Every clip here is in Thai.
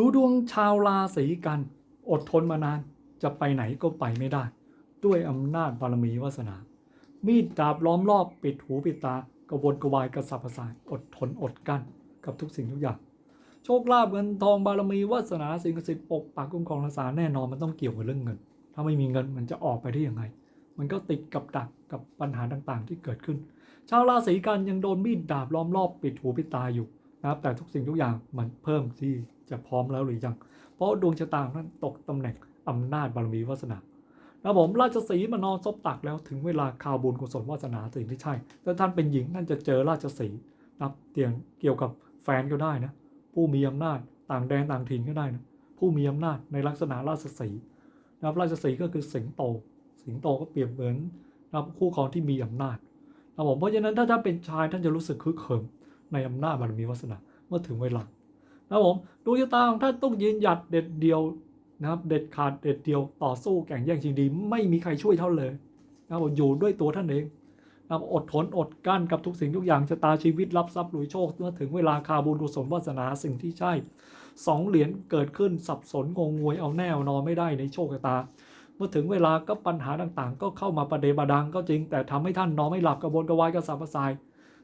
ดูดวงชาวราศีกัน อดทนมานาน จะไปไหนก็ไปไม่ได้ ด้วยอำนาจบารมีวาสนา มีดดาบล้อมรอบปิดหูปิดตากระวนกระวายกระสับกระส่ายอดทนอดกั้นกับทุกสิ่งทุกอย่าง โชคลาภเงินทองบารมีวาสนาสิ่งศักดิ์สิทธิ์ปกปักคุ้มครองรักษาแน่นอนมันต้องเกี่ยวกับเรื่องเงิน ถ้าไม่มีเงินมันจะออกไปได้ยังไง มันก็ติดกับดักกับปัญหาต่างๆ ที่เกิดขึ้น ชาวราศีกันยังโดนมีดดาบล้อมรอบปิดหูปิดตาอยู่นะครับแต่ทุกสิ่งทุกอย่างมันเพิ่มที่ จะพร้อมแล้วหรือยัง เพราะดวงชะตาของท่านตกตำแหน่งอำนาจบารมีวาสนานะผมราชสีห์มานอนซบตักแล้วถึงเวลาข่าวบุญกุศลวาสนาสิ่งที่ใช่ถ้าท่านเป็นหญิงท่านจะเจอราชสีห์นะครับเตียงเกี่ยวกับแฟนก็ได้นะผู้มีอำนาจต่างแดนต่างถิ่นก็ได้นะผู้มีอำนาจในลักษณะราชสีห์นะครับราชสีห์ก็คือสิงโต สิงโตก็เปรียบเหมือนนะครับคู่ครองที่มีอำนาจนะผมเพราะฉะนั้นถ้าท่านเป็นชายท่านจะรู้สึกคึกเขิมในอำนาจบารมีวาสนาเมื่อถึงเวลา นะผมดวงชะตาของท่านต้องยืนหยัดเด็ดเดียวนะครับเด็ดขาดเด็ดเดียวต่อสู้แข่งแย่งชิงดี ไม่มีใครช่วยเท่าเลยนะครับผมอยู่ด้วยตัวท่านเองนะครับอดทนอดกั้นกับทุกสิ่งทุกอย่างชะตาชีวิตรับทรัพย์รวยโชคเมื่อถึงเวลาคาบุญกุศลวาสนาสิ่งที่ใช่สองเหรียญเกิดขึ้นสับสนงงงวยเอาแน่นอนไม่ได้ในโชคชะตา เมื่อถึงเวลาก็ปัญหาต่างๆ ก็เข้ามาประเดประดังก็จริง แต่ทำให้ท่านนอนไม่หลับกระวนกระวายกระสับกระส่าย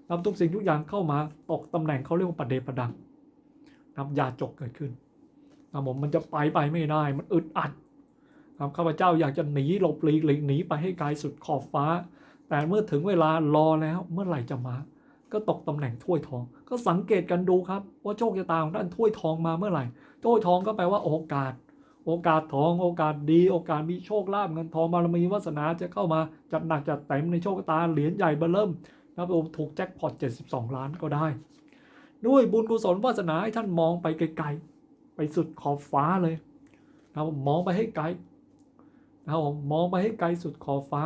นำทุกสิ่งทุกอย่างเข้ามาตกตำแหน่งเขาเรียกว่าประเดประดัง นำยาจกเกิดขึ้นนะผมมันจะไปไปไม่ได้ มันอึดอัดครับข้าพเจ้าอยากจะหนีหลบหลีกหลีกหนีไปให้ไกลสุดขอบฟ้า แต่เมื่อถึงเวลารอแล้วเมื่อไหร่จะมา ก็ตกตำแหน่งถ้วยทอง ก็สังเกตกันดูครับ ว่าโชคชะตาของท่านถ้วยทองมาเมื่อไหร่ถ้วยทองก็แปลว่าโอกาส โอกาสทอง โอกาสดี โอกาสมีโชคลาภเงินทองบารมีวาสนาจะเข้ามาจัดหนักจัดเต็มในโชคชะตาเหรียญใหญ่เบอร์เริ่มนะครับผมถูกแจ็คพอต72 ล้านก็ได้ ด้วยบุญกุศลวาสนาให้ท่านมองไปไกลๆ ไปสุดขอบฟ้าเลยนะครับมองไปให้ไกลนะครับมองไปให้ไกลสุดขอบฟ้า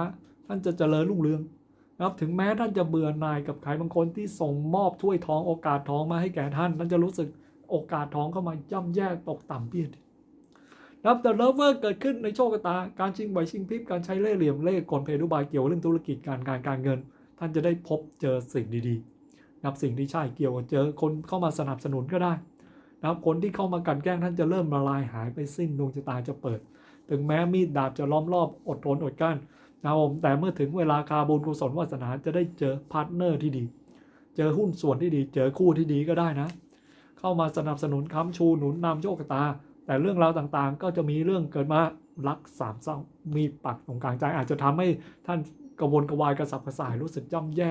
ท่านจะเจริญรุ่งเรืองนะครับถึงแม้ท่านจะเบื่อหน่ายกับใครบางคนที่ส่งมอบถ้วยทองโอกาสทองมาให้แก่ท่าน ท่านจะรู้สึกโอกาสทองเข้ามาย่ำแย่ตกต่ำเบี้ยดนนะครับแต่เลิฟเวอร์เกิดขึ้นในโชคชะตา การชิงไหวชิงพริบการใช้เล่ห์เหลี่ยมเล่ห์กลเพดุบายเกี่ยวเรื่องธุรกิจการงานการเงิน ท่านจะได้พบเจอสิ่งดีๆ นะครับสิ่งที่ใช่เกี่ยวกับเจอคนเข้ามาสนับสนุนก็ได้นะครับคนที่เข้ามากันแกล้งท่านจะเริ่มละลายหายไปสิ้นดวงชะตาจะเปิด ถึงแม้มีดดาบจะล้อมรอบอดทนอดกั้นนะครับผมแต่เมื่อถึงเวลาคาบุญกุศลวาสนาจะได้เจอพาร์ทเนอร์ที่ดี เจอหุ้นส่วนที่ดี เจอคู่ที่ดีก็ได้นะ เข้ามาสนับสนุนค้ำชูหนุนนำโชคตา แต่เรื่องราวต่างๆ ก็จะมีเรื่องเกิดมารักสามเศร้ามีปักตรงกลางใจอาจจะทำให้ท่านกระวนกระวายกระสับกระส่ายรู้สึกย่ำแย่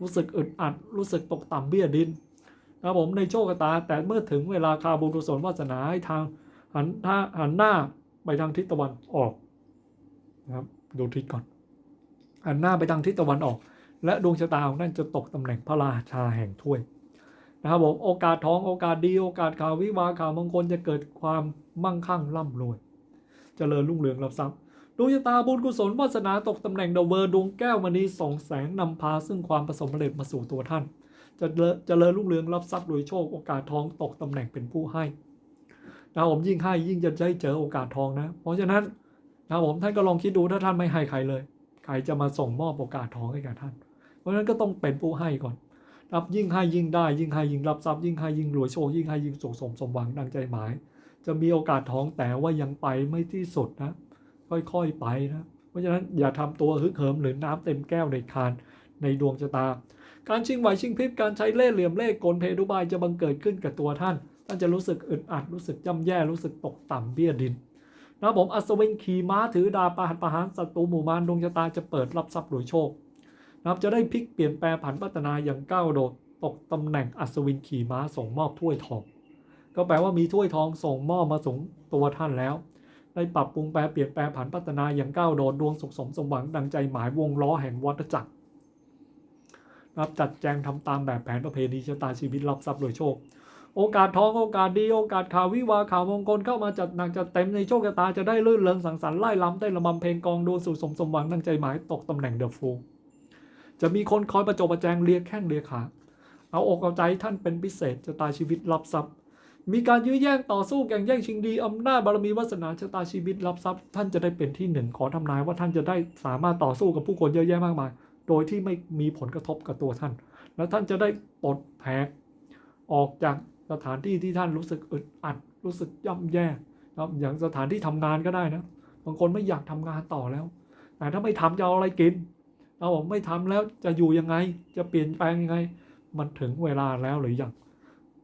รู้สึกอึดอัด รู้สึกตกต่ำเบี้ยดินนะครับผมในโชคชะตา แต่เมื่อถึงเวลาคาบุญกุศลวาสนาให้ทางหันท่าหันหน้าไปทางทิศตะวันออกนะครับดูทิศก่อน หันหน้าไปทางทิศตะวันออก และดวงชะตาของท่านจะตกตำแหน่งพระราชาแห่งถ้วยนะครับผมโอกาสทองโอกาสดีโอกาสข่าววิวาข่าวมงคลจะเกิดความมั่งคั่งร่ำรวยจเจริญรุ่งเรืองรับทรัพย์ ดวงชะตาบุญกุศลวาสนาตกตำแหน่งเดาวเวอร์ดวงแก้วมณีสองแสงนำพาซึ่งความประสบผลสเร็จมาสู่ตัวท่าน จะเจริญเจริญรุ่งเรืองรับทรัพย์รวยโชคโอกาสทองตกตำแหน่งเป็นผู้ให้นะผมยิ่งให้ยิ่งจะได้เจอโอกาสทองนะ เพราะฉะนั้นนะผมท่านก็ลองคิดดูถ้าท่านไม่ให้ใครเลย ใครจะมาส่งมอบโอกาสทองให้กับท่าน เพราะฉะนั้นก็ต้องเป็นผู้ให้ก่อนรับยิ่งให้ยิ่งได้ยิ่งให้ยิ่งรับทรัพย์ยิ่งให้ยิ่งรวยโชคยิ่งให้ยิ่งสุขสมสมหวังดังใจหมาย จะมีโอกาสท้องแต่ว่ายังไปไม่ที่สุดนะ ค่อยๆไปนะเพราะฉะนั้นอย่าทำตัวฮึกเหิมหรือน้ำเต็มแก้วในคานในดวงชะตา การชิงไหวชิงพริบการใช้เล่ห์เหลี่ยมเล่ห์กลเพดุบายจะบังเกิดขึ้นกับตัวท่าน ท่านจะรู้สึกอึดอัดรู้สึกย่ำแย่รู้สึกตกต่ำเบี้ยดินนะผมอัศวินขี่ม้าถือดาบประหัตประหารศัตรูหมู่มารดวงชะตาจะเปิดรับทรัพย์รวยโชคนะครับจะได้พลิกเปลี่ยนแปลผันพัฒนาอย่างก้าวโดดตกตำแหน่งอัศวินขี่ม้าส่งมอบถ้วยทอง ก็แปลว่ามีถ้วยทองส่งมอบมาส่งตัวท่านแล้ว ได้ปรับปรุงแปลเปลี่ยนแปลผันพัฒนาอย่างก้าวโดดดวงสุขสมสมหวังดังใจหมายวงล้อแห่งวัฏจักรนะครับจัดแจงทำตามแบบแผนประเพณีชะตาชีวิตรับทรัพย์รวยโชค โอกาสทองโอกาสดีโอกาสข่าววิวาข่าวมงคลเข้ามาจัดหนักจัดเต็มในโชคชะตาจะได้ลื่นเริงสังสรรค์ไล่ล้ำได้ระบำเพลงกองดูสู่สมสมหวังดังใจหมายตกตำแหน่งเดอะฟูจะมีคนคอยประจบประแจงเลียแข้งเลียขาเอาอกเอาใจท่านเป็นพิเศษชะตาชีวิตรับทรัพย์ มีการยื้อแย่งต่อสู้แข่งแย่งชิงดีอำนาจบารมีวาสนาชะตาชีวิตรับทรัพย์ ท่านจะได้เป็นที่หนึ่งขอทำนายว่าท่านจะได้สามารถต่อสู้กับผู้คนเยอะแยะมากมาย โดยที่ไม่มีผลกระทบกับตัวท่าน แล้วท่านจะได้ปลดแผกออกจากสถานที่ที่ท่านรู้สึกอึดอัดรู้สึกย่ำแย่นะครับอย่างสถานที่ทำงานก็ได้นะบางคนไม่อยากทำงานต่อแล้ว แต่ถ้าไม่ทำจะเอาอะไรกินเราบอกไม่ทำแล้วจะอยู่ยังไง จะเปลี่ยนแปลงยังไง มันถึงเวลาแล้วหรือยัง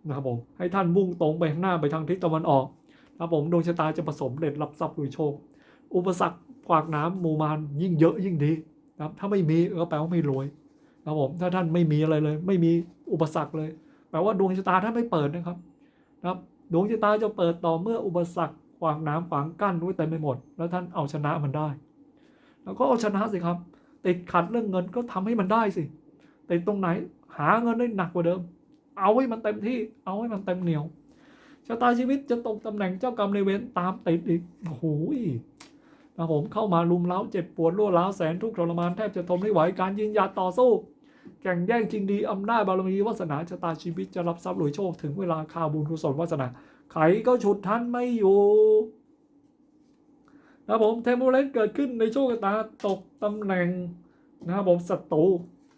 นะครับผมให้ท่านมุ่งตรงไปข้างหน้าไปทางทิศตะวันออกนะครับผมดวงชะตาจะประสมเร็จรับทรัพย์รวยโชค อุปสรรคขวากน้ำหมู่มารยิ่งเยอะยิ่งดีนะครับถ้าไม่มีก็แปลว่าไม่รวยนะครับผมถ้าท่านไม่มีอะไรเลย ไม่มีอุปสรรคเลย แปลว่าดวงชะตาท่านไม่เปิดนะครับนะครับดวงชะตาจะเปิดต่อเมื่ออุปสรรคขวางน้ำขวางกั้นไว้เต็มไปหมด แล้วท่านเอาชนะมันได้ แล้วก็เอาชนะสิครับ ติดขัดเรื่องเงินก็ทำให้มันได้สิติดตรงไหนหาเงินได้หนักกว่าเดิม เอาให้มันเต็มที่ เอาให้มันเต็มเหนียวชะตาชีวิตจะตกตำแหน่งเจ้ากรรมในายเวรตามติดอีกโอ้โหนะผมเข้ามาลุมเล้าเจ็บปวดรั่วร้าวแสนทุกข์ทรมานแทบจะทนไม่ไหวการยืนหยัดต่อสู้แข่งแย่งจริงดีอำนาจบารมีวาสนาชะตาชีวิตจะรับทรัพย์รวยโชคถึงเวลาข่าวบุญกุศลวาสนาไขก็ฉุดท่านไม่อยู่นะผมเทมโพเลนเกิดขึ้นในโชคชะตาตกตำแหน่งนะครับผมศัตรู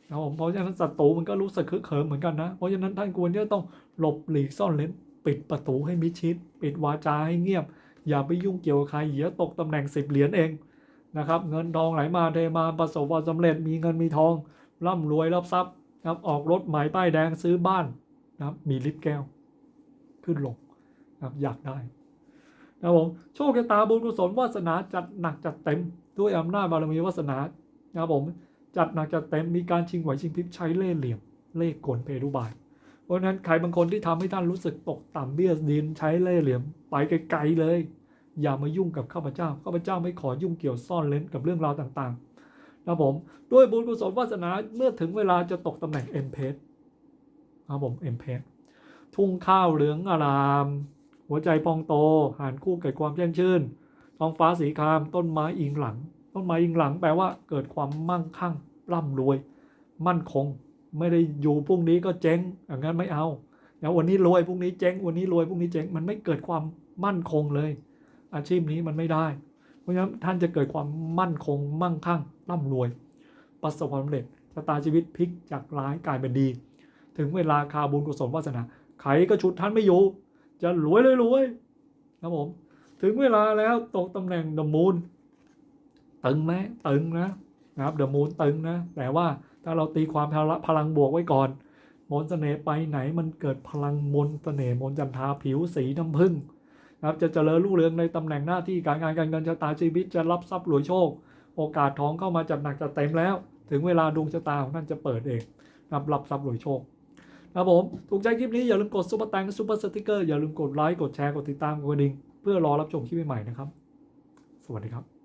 นะครับผมเพราะฉะนั้นศัตรูมันก็รู้สึกคึกเขิมเหมือนกันนะ เพราะฉะนั้นท่านควรที่จะต้องหลบหลีกซ่อนเลนปิดประตูให้มิชิด ปิดวาจาให้เงียบ อย่าไปยุ่งเกี่ยวกับใครเดี๋ยตกตำแหน่งสิบเหรียญเองนะครับเงินทองไหลมาเทมาประสบความสำเร็จมีเงินมีทอง ร่ำรวยรับทรัพย์นะครับออกรถหม่ป้ายแดงซื้อบ้านนะครับมีลิฟต์แก้ว ขึ้นลงนะครับอยากได้นะครับผมโชคชะตาบุญกุศลวาสนาจัดหนักจัดเต็มด้วยอำนาจบารมีวาสนานะครับผม จัดหนักจัดเต็มมีการชิงไหวชิงพริบใช้เล่ห์เหลี่ยมเล่ห์กลเพรุบาย เพราะฉะนั้นใครบางคนที่ทำให้ท่านรู้สึกตกต่ำเบี้ยดินใช้เล่ห์เหลี่ยมไปไกลๆเลย อย่ามายุ่งกับข้าพเจ้าข้าพเจ้าไม่ขอยุ่งเกี่ยวซ่อนเล้นกับเรื่องราวต่างๆนะผมด้วยบุญกุศลวาสนาเมื่อถึงเวลาจะตกตำแหน่งเอ็มเพสครับผมเอ็มเพสทุ่งข้าวเหลืองอาราม หัวใจพองโตหานคู่แก่ความแจ่มชื่นท้องฟ้าสีคราม ต้นไม้อิงหลัง ต้นไม้อิงหลังแปลว่าเกิดความมั่งคั่ง ร่ำรวย มั่นคง ไม่ได้อยู่พรุ่งนี้ก็เจ๊งอย่างนั้นไม่เอาอย่างวันนี้รวยพรุ่งนี้เจ๊งวันนี้รวยพรุ่งนี้เจ๊งมันไม่เกิดความมั่นคงเลย อาชีพนี้มันไม่ได้ เพราะฉะนั้นท่านจะเกิดความมั่นคง มั่งคั่งร่ำรวย ประสบความสำเร็จชะตาชีวิตพลิกจากร้ายกลายเป็นดี ถึงเวลาคาบุญกุศลวาสนาใครก็ชุดท่านไม่อยู่ จะรวยเลยรวยครับผม ถึงเวลาแล้วตกตำแหน่งดมูนตึงไหมตึงนะ นะครับเดอะมูนตึงนะแต่ว่าถ้าเราตีความพล,พลังบวกไว้ก่อน มนต์เสน่ห์ไปไหนมันเกิดพลังมนต์เสน่ห์มนจันทาผิวสีน้ำผึ้งนะครับจะเจริญรุ่งเรืองในตำแหน่งหน้าที่การงานการเงินชะตาชีวิตจะรับทรัพย์รวยโชค โอกาสทองเข้ามาจัดหนักจัดเต็มแล้ว ถึงเวลาดวงชะตาของท่านจะเปิดเองนะครับรับทรัพย์รวยโชคครับผม ถูกใจคลิปนี้อย่าลืมกดซุปเปอร์แตงซุปเปอร์สติกเกอร์อย่าลืมกดไลค์กดแชร์กดติดตามกดกระดิ่งเพื่อรอรับชมคลิปใหม่ๆนะครับ สวัสดีครับ